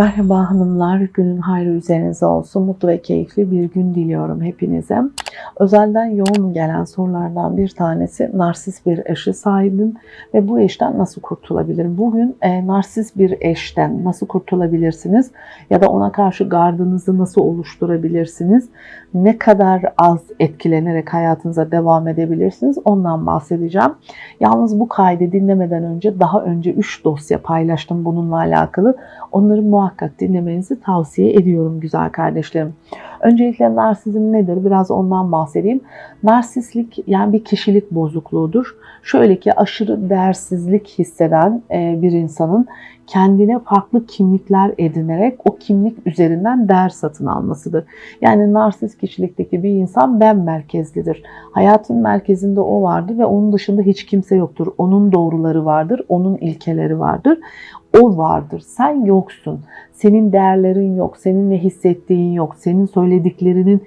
Merhaba hanımlar, günün hayrı üzerinize olsun. Mutlu ve keyifli bir gün diliyorum hepinize. Özelden yoğun gelen sorulardan bir tanesi narsist bir eşi sahibim ve bu eşten nasıl kurtulabilirim? Bugün e, narsist bir eşten nasıl kurtulabilirsiniz? Ya da ona karşı gardınızı nasıl oluşturabilirsiniz? Ne kadar az etkilenerek hayatınıza devam edebilirsiniz? Ondan bahsedeceğim. Yalnız bu kaydı dinlemeden önce daha önce 3 dosya paylaştım bununla alakalı. Onları muhakkak dinlemenizi tavsiye ediyorum güzel kardeşlerim. Öncelikle narsizm nedir? Biraz ondan bahsedeyim. Narsistlik yani bir kişilik bozukluğudur. Şöyle ki aşırı değersizlik hisseden e, bir insanın kendine farklı kimlikler edinerek o kimlik üzerinden değer satın almasıdır. Yani narsist kişilikteki bir insan ben merkezlidir. Hayatın merkezinde o vardır ve onun dışında hiç kimse yoktur. Onun doğruları vardır, onun ilkeleri vardır. O vardır. Sen yoksun. Senin değerlerin yok. Senin ne hissettiğin yok. Senin söylediklerinin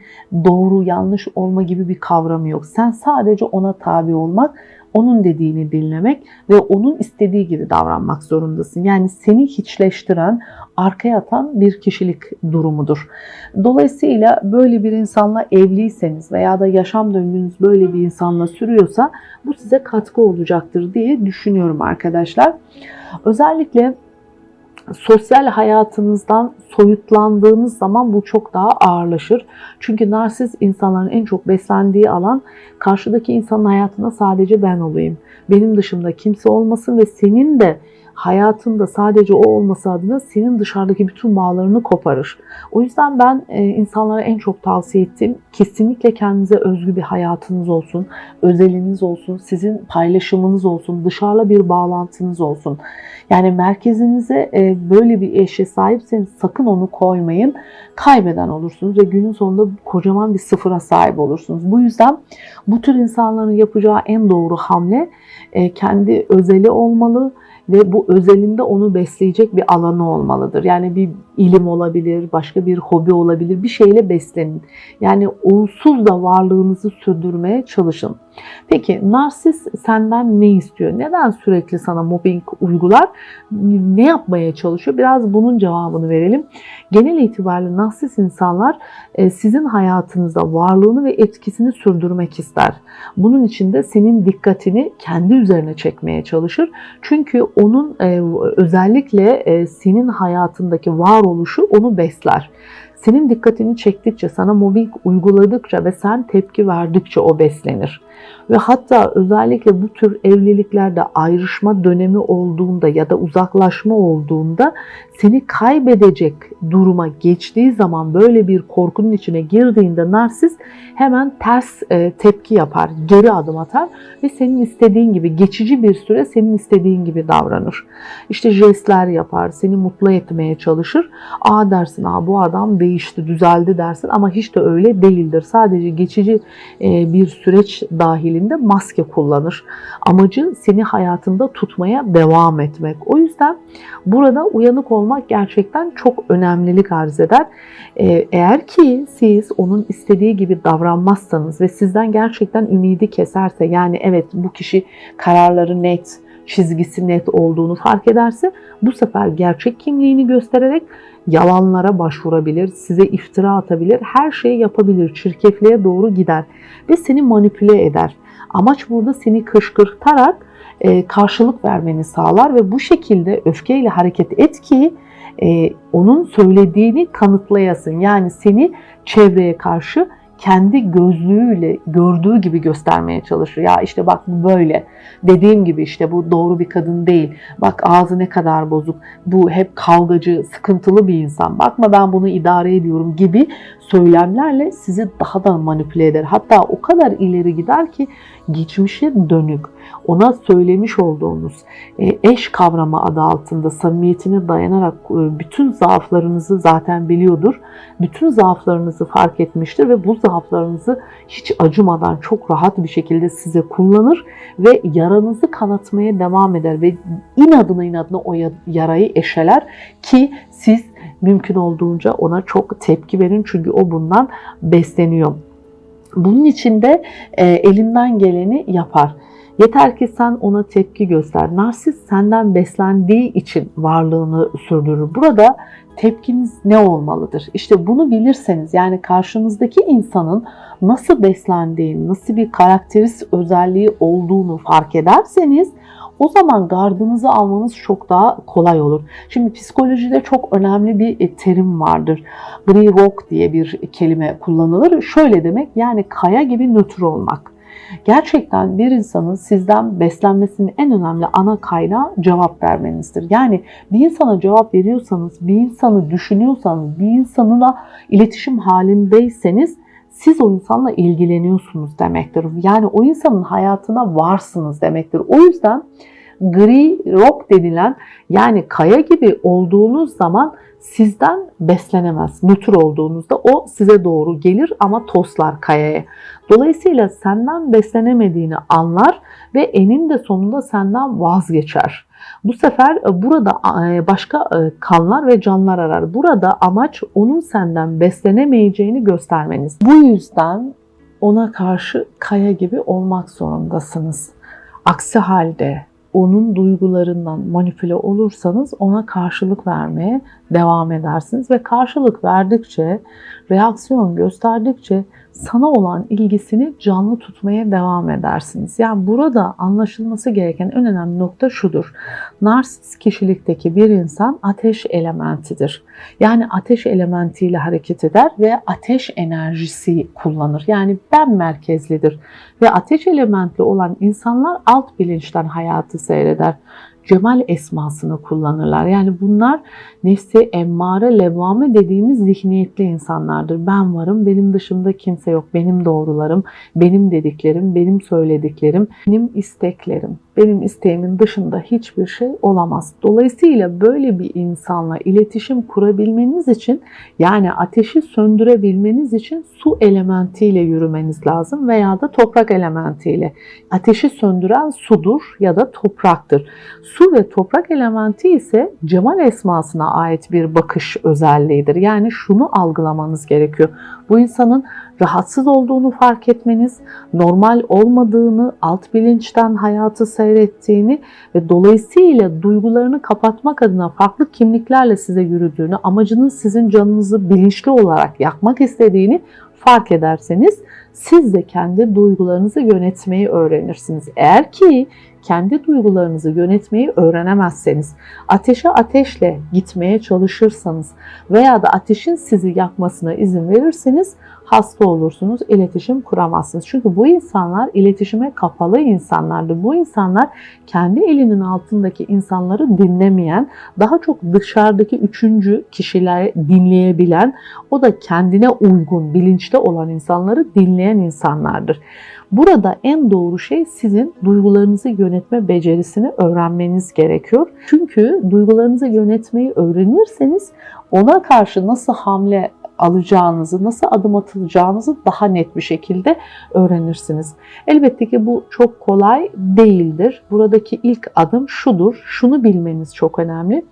doğru yanlış olma gibi bir kavramı yok. Sen sadece ona tabi olmak, onun dediğini dinlemek ve onun istediği gibi davranmak zorundasın. Yani seni hiçleştiren, arkaya atan bir kişilik durumudur. Dolayısıyla böyle bir insanla evliyseniz veya da yaşam döngünüz böyle bir insanla sürüyorsa bu size katkı olacaktır diye düşünüyorum arkadaşlar. Özellikle sosyal hayatınızdan soyutlandığınız zaman bu çok daha ağırlaşır. Çünkü narsist insanların en çok beslendiği alan karşıdaki insanın hayatında sadece ben olayım. Benim dışımda kimse olmasın ve senin de hayatında sadece o olması adına senin dışarıdaki bütün bağlarını koparır. O yüzden ben e, insanlara en çok tavsiye ettiğim kesinlikle kendinize özgü bir hayatınız olsun, özeliniz olsun, sizin paylaşımınız olsun, dışarıla bir bağlantınız olsun. Yani merkezinize e, böyle bir eşe sahipseniz sakın onu koymayın. Kaybeden olursunuz ve günün sonunda kocaman bir sıfıra sahip olursunuz. Bu yüzden bu tür insanların yapacağı en doğru hamle e, kendi özeli olmalı ve bu özelinde onu besleyecek bir alanı olmalıdır. Yani bir ilim olabilir, başka bir hobi olabilir, bir şeyle beslenin. Yani onsuz da varlığınızı sürdürmeye çalışın. Peki narsist senden ne istiyor? Neden sürekli sana mobbing uygular? Ne yapmaya çalışıyor? Biraz bunun cevabını verelim. Genel itibariyle narsist insanlar e, sizin hayatınızda varlığını ve etkisini sürdürmek ister. Bunun için de senin dikkatini kendi üzerine çekmeye çalışır. Çünkü onun e, özellikle e, senin hayatındaki varoluşu onu besler. Senin dikkatini çektikçe, sana mobbing uyguladıkça ve sen tepki verdikçe o beslenir. Ve hatta özellikle bu tür evliliklerde ayrışma dönemi olduğunda ya da uzaklaşma olduğunda seni kaybedecek duruma geçtiği zaman böyle bir korkunun içine girdiğinde narsist hemen ters e, tepki yapar, geri adım atar ve senin istediğin gibi geçici bir süre senin istediğin gibi davranır. İşte jestler yapar, seni mutlu etmeye çalışır. Aa dersin, aa bu adam değişti, düzeldi dersin ama hiç de öyle değildir. Sadece geçici e, bir süreç dahilinde maske kullanır. Amacı seni hayatında tutmaya devam etmek. O yüzden burada uyanık olmak gerçekten çok önemlilik arz eder. Ee, eğer ki siz onun istediği gibi davranmazsanız ve sizden gerçekten ümidi keserse yani evet bu kişi kararları net, çizgisi net olduğunu fark ederse bu sefer gerçek kimliğini göstererek yalanlara başvurabilir, size iftira atabilir, her şeyi yapabilir, çirkefliğe doğru gider ve seni manipüle eder. Amaç burada seni kışkırtarak karşılık vermeni sağlar ve bu şekilde öfkeyle hareket et ki e, onun söylediğini kanıtlayasın. Yani seni çevreye karşı kendi gözlüğüyle gördüğü gibi göstermeye çalışır. Ya işte bak bu böyle. Dediğim gibi işte bu doğru bir kadın değil. Bak ağzı ne kadar bozuk. Bu hep kavgacı, sıkıntılı bir insan. Bakma ben bunu idare ediyorum gibi söylemlerle sizi daha da manipüle eder. Hatta o kadar ileri gider ki geçmişe dönük ona söylemiş olduğunuz e, eş kavramı adı altında samimiyetine dayanarak e, bütün zaaflarınızı zaten biliyordur. Bütün zaaflarınızı fark etmiştir ve bu zaaflarınızı hiç acımadan çok rahat bir şekilde size kullanır ve yaranızı kanatmaya devam eder ve inadına inadına o yarayı eşeler ki siz mümkün olduğunca ona çok tepki verin çünkü o bundan besleniyor. Bunun için de e, elinden geleni yapar. Yeter ki sen ona tepki göster. Narsist senden beslendiği için varlığını sürdürür. Burada tepkiniz ne olmalıdır? İşte bunu bilirseniz yani karşınızdaki insanın nasıl beslendiğini, nasıl bir karakteristik özelliği olduğunu fark ederseniz o zaman gardınızı almanız çok daha kolay olur. Şimdi psikolojide çok önemli bir e, terim vardır. Gray rock diye bir kelime kullanılır. Şöyle demek yani kaya gibi nötr olmak. Gerçekten bir insanın sizden beslenmesinin en önemli ana kaynağı cevap vermenizdir. Yani bir insana cevap veriyorsanız, bir insanı düşünüyorsanız, bir insanla iletişim halindeyseniz siz o insanla ilgileniyorsunuz demektir. Yani o insanın hayatına varsınız demektir. O yüzden gri rock denilen yani kaya gibi olduğunuz zaman sizden beslenemez. Nötr olduğunuzda o size doğru gelir ama toslar kayaya. Dolayısıyla senden beslenemediğini anlar ve eninde sonunda senden vazgeçer. Bu sefer e, burada e, başka e, kanlar ve canlar arar. Burada amaç onun senden beslenemeyeceğini göstermeniz. Bu yüzden ona karşı kaya gibi olmak zorundasınız. Aksi halde onun duygularından manipüle olursanız ona karşılık vermeye devam edersiniz ve karşılık verdikçe, reaksiyon gösterdikçe sana olan ilgisini canlı tutmaya devam edersiniz. Yani burada anlaşılması gereken en önemli nokta şudur. Narsist kişilikteki bir insan ateş elementidir. Yani ateş elementiyle hareket eder ve ateş enerjisi kullanır. Yani ben merkezlidir. Ve ateş elementli olan insanlar alt bilinçten hayatı seyreder cemal esmasını kullanırlar. Yani bunlar nefsi emmare levvame dediğimiz zihniyetli insanlardır. Ben varım, benim dışımda kimse yok. Benim doğrularım, benim dediklerim, benim söylediklerim, benim isteklerim. Benim isteğimin dışında hiçbir şey olamaz. Dolayısıyla böyle bir insanla iletişim kurabilmeniz için yani ateşi söndürebilmeniz için su elementiyle yürümeniz lazım veya da toprak elementiyle. Ateşi söndüren sudur ya da topraktır. Su ve toprak elementi ise cemal esmasına ait bir bakış özelliğidir. Yani şunu algılamanız gerekiyor. Bu insanın rahatsız olduğunu fark etmeniz, normal olmadığını, alt bilinçten hayatı seyrettiğini ve dolayısıyla duygularını kapatmak adına farklı kimliklerle size yürüdüğünü, amacının sizin canınızı bilinçli olarak yakmak istediğini fark ederseniz siz de kendi duygularınızı yönetmeyi öğrenirsiniz. Eğer ki kendi duygularınızı yönetmeyi öğrenemezseniz, ateşe ateşle gitmeye çalışırsanız veya da ateşin sizi yakmasına izin verirseniz hasta olursunuz, iletişim kuramazsınız. Çünkü bu insanlar iletişime kapalı insanlardır. Bu insanlar kendi elinin altındaki insanları dinlemeyen, daha çok dışarıdaki üçüncü kişileri dinleyebilen, o da kendine uygun, bilinçli olan insanları dinleyen insanlardır. Burada en doğru şey sizin duygularınızı yönetme becerisini öğrenmeniz gerekiyor. Çünkü duygularınızı yönetmeyi öğrenirseniz ona karşı nasıl hamle alacağınızı, nasıl adım atılacağınızı daha net bir şekilde öğrenirsiniz. Elbette ki bu çok kolay değildir. Buradaki ilk adım şudur. Şunu bilmeniz çok önemli.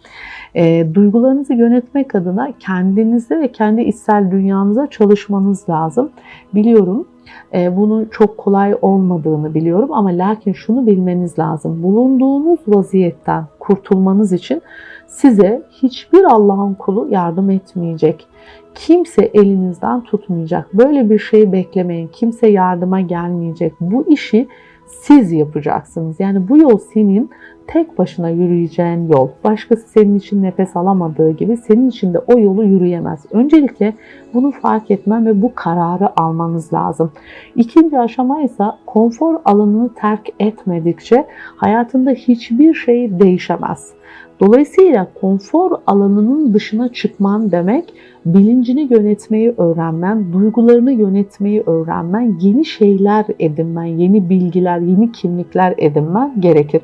E, duygularınızı yönetmek adına kendinize ve kendi içsel dünyanıza çalışmanız lazım. Biliyorum bunun çok kolay olmadığını biliyorum ama lakin şunu bilmeniz lazım. Bulunduğunuz vaziyetten kurtulmanız için size hiçbir Allah'ın kulu yardım etmeyecek. Kimse elinizden tutmayacak. Böyle bir şeyi beklemeyin. Kimse yardıma gelmeyecek. Bu işi siz yapacaksınız. Yani bu yol senin tek başına yürüyeceğin yol. Başkası senin için nefes alamadığı gibi senin için de o yolu yürüyemez. Öncelikle bunu fark etmen ve bu kararı almanız lazım. İkinci aşama ise konfor alanını terk etmedikçe hayatında hiçbir şey değişemez. Dolayısıyla konfor alanının dışına çıkman demek bilincini yönetmeyi öğrenmen, duygularını yönetmeyi öğrenmen, yeni şeyler edinmen, yeni bilgiler, yeni kimlikler edinmen gerekir.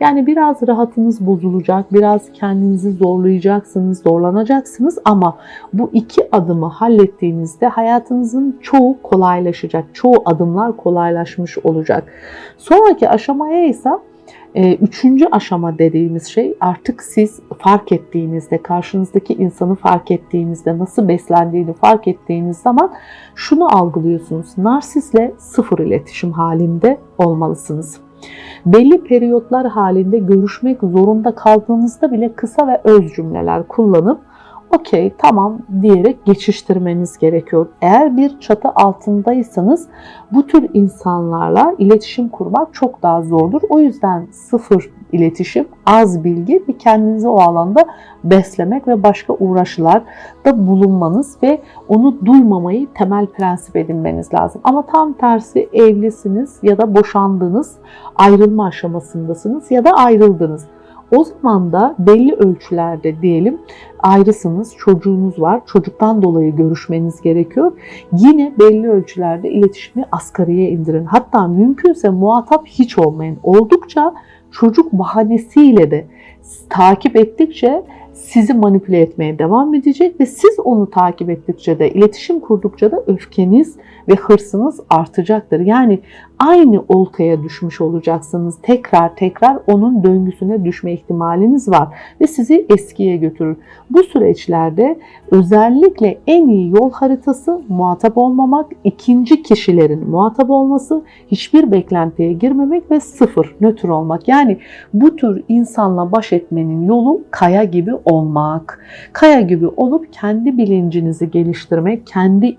Yani biraz rahatınız bozulacak, biraz kendinizi zorlayacaksınız, zorlanacaksınız ama bu iki adımı hallettiğinizde hayatınızın çoğu kolaylaşacak. Çoğu adımlar kolaylaşmış olacak. Sonraki aşamaya ise üçüncü aşama dediğimiz şey artık siz fark ettiğinizde, karşınızdaki insanı fark ettiğinizde, nasıl beslendiğini fark ettiğiniz zaman şunu algılıyorsunuz. Narsisle sıfır iletişim halinde olmalısınız. Belli periyotlar halinde görüşmek zorunda kaldığınızda bile kısa ve öz cümleler kullanıp okey tamam diyerek geçiştirmeniz gerekiyor. Eğer bir çatı altındaysanız bu tür insanlarla iletişim kurmak çok daha zordur. O yüzden sıfır iletişim, az bilgi ve kendinizi o alanda beslemek ve başka uğraşlarda bulunmanız ve onu duymamayı temel prensip edinmeniz lazım. Ama tam tersi evlisiniz ya da boşandınız, ayrılma aşamasındasınız ya da ayrıldınız. O zaman da belli ölçülerde diyelim ayrısınız, çocuğunuz var, çocuktan dolayı görüşmeniz gerekiyor. Yine belli ölçülerde iletişimi asgariye indirin. Hatta mümkünse muhatap hiç olmayın. Oldukça çocuk bahanesiyle de takip ettikçe sizi manipüle etmeye devam edecek ve siz onu takip ettikçe de iletişim kurdukça da öfkeniz ve hırsınız artacaktır. Yani aynı oltaya düşmüş olacaksınız. Tekrar tekrar onun döngüsüne düşme ihtimaliniz var ve sizi eskiye götürür. Bu süreçlerde özellikle en iyi yol haritası muhatap olmamak, ikinci kişilerin muhatap olması, hiçbir beklentiye girmemek ve sıfır, nötr olmak. Yani bu tür insanla baş etmenin yolu kaya gibi olmak. Kaya gibi olup kendi bilincinizi geliştirmek, kendi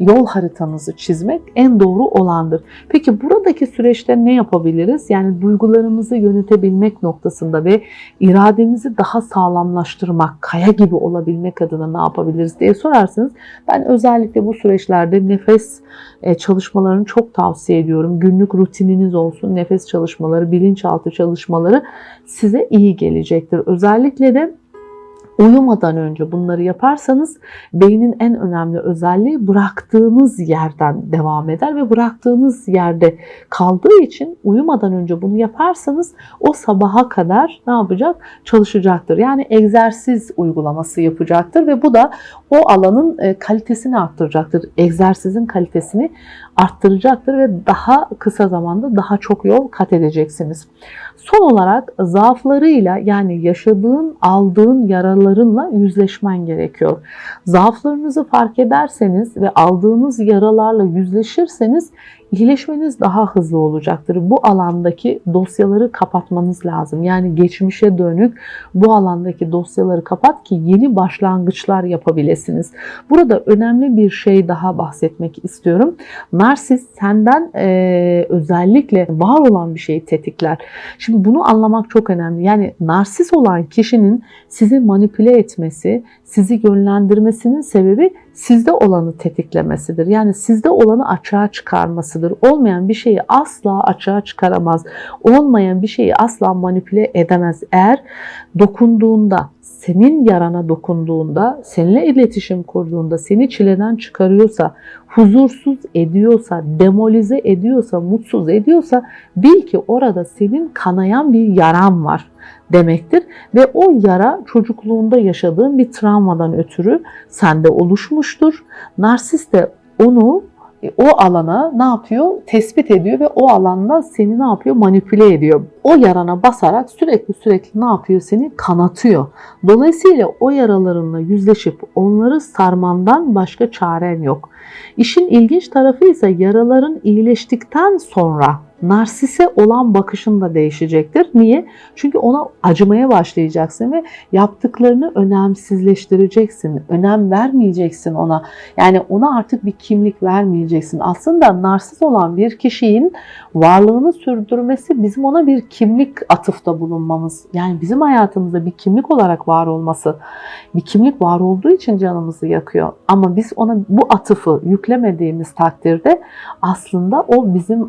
yol haritanızı çizmek en doğru olandır. Peki buradaki süreçte ne yapabiliriz? Yani duygularımızı yönetebilmek noktasında ve irademizi daha sağlamlaştırmak, kaya gibi olabilmek adına ne yapabiliriz diye sorarsanız ben özellikle bu süreçlerde nefes e, çalışmalarını çok tavsiye ediyorum. Günlük rutininiz olsun, nefes çalışmaları, bilinçaltı çalışmaları size iyi gelecektir. Özellikle de uyumadan önce bunları yaparsanız beynin en önemli özelliği bıraktığınız yerden devam eder ve bıraktığınız yerde kaldığı için uyumadan önce bunu yaparsanız o sabaha kadar ne yapacak? Çalışacaktır. Yani egzersiz uygulaması yapacaktır ve bu da o alanın e, kalitesini arttıracaktır. Egzersizin kalitesini arttıracaktır ve daha kısa zamanda daha çok yol kat edeceksiniz. Son olarak zaaflarıyla yani yaşadığın, aldığın yaralarınla yüzleşmen gerekiyor. Zaaflarınızı fark ederseniz ve aldığınız yaralarla yüzleşirseniz iyileşmeniz daha hızlı olacaktır. Bu alandaki dosyaları kapatmanız lazım. Yani geçmişe dönük bu alandaki dosyaları kapat ki yeni başlangıçlar yapabilirsiniz. Burada önemli bir şey daha bahsetmek istiyorum. Narsist senden e, özellikle var olan bir şeyi tetikler. Şimdi bunu anlamak çok önemli. Yani narsist olan kişinin sizi manipüle etmesi, sizi yönlendirmesinin sebebi sizde olanı tetiklemesidir. Yani sizde olanı açığa çıkarmasıdır. Olmayan bir şeyi asla açığa çıkaramaz. Olmayan bir şeyi asla manipüle edemez. Eğer dokunduğunda, senin yarana dokunduğunda, seninle iletişim kurduğunda, seni çileden çıkarıyorsa, huzursuz ediyorsa, demolize ediyorsa, mutsuz ediyorsa bil ki orada senin kanayan bir yaran var demektir. Ve o yara çocukluğunda yaşadığın bir travmadan ötürü sende oluşmuştur. Narsist de onu e, o alana ne yapıyor? Tespit ediyor ve o alanda seni ne yapıyor? Manipüle ediyor. O yarana basarak sürekli sürekli ne yapıyor? Seni kanatıyor. Dolayısıyla o yaralarınla yüzleşip onları sarmandan başka çaren yok. İşin ilginç tarafı ise yaraların iyileştikten sonra narsise olan bakışın da değişecektir. Niye? Çünkü ona acımaya başlayacaksın ve yaptıklarını önemsizleştireceksin. Önem vermeyeceksin ona. Yani ona artık bir kimlik vermeyeceksin. Aslında narsis olan bir kişinin varlığını sürdürmesi bizim ona bir kimlik atıfta bulunmamız. Yani bizim hayatımızda bir kimlik olarak var olması. Bir kimlik var olduğu için canımızı yakıyor. Ama biz ona bu atıfı yüklemediğimiz takdirde aslında o bizim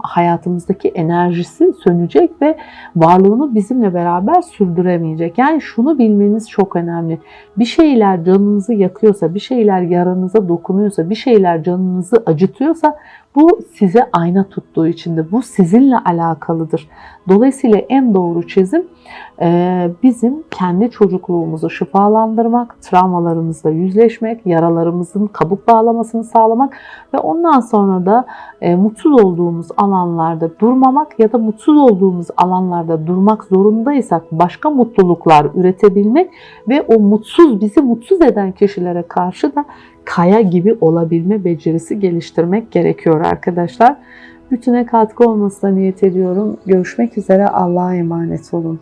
hayatımızdaki enerjisi sönecek ve varlığını bizimle beraber sürdüremeyecek. Yani şunu bilmeniz çok önemli. Bir şeyler canınızı yakıyorsa, bir şeyler yaranıza dokunuyorsa, bir şeyler canınızı acıtıyorsa bu size ayna tuttuğu için de bu sizinle alakalıdır. Dolayısıyla en doğru çizim e, bizim kendi çocukluğumuzu şifalandırmak, travmalarımızla yüzleşmek, yaralarımızın kabuk bağlamasını sağlamak ve ondan sonra da e, mutsuz olduğumuz alanlarda durmamak ya da mutsuz olduğumuz alanlarda durmak zorundaysak başka mutluluklar üretebilmek ve o mutsuz bizi mutsuz eden kişilere karşı da kaya gibi olabilme becerisi geliştirmek gerekiyor arkadaşlar. Bütüne katkı olmasına niyet ediyorum. Görüşmek üzere. Allah'a emanet olun.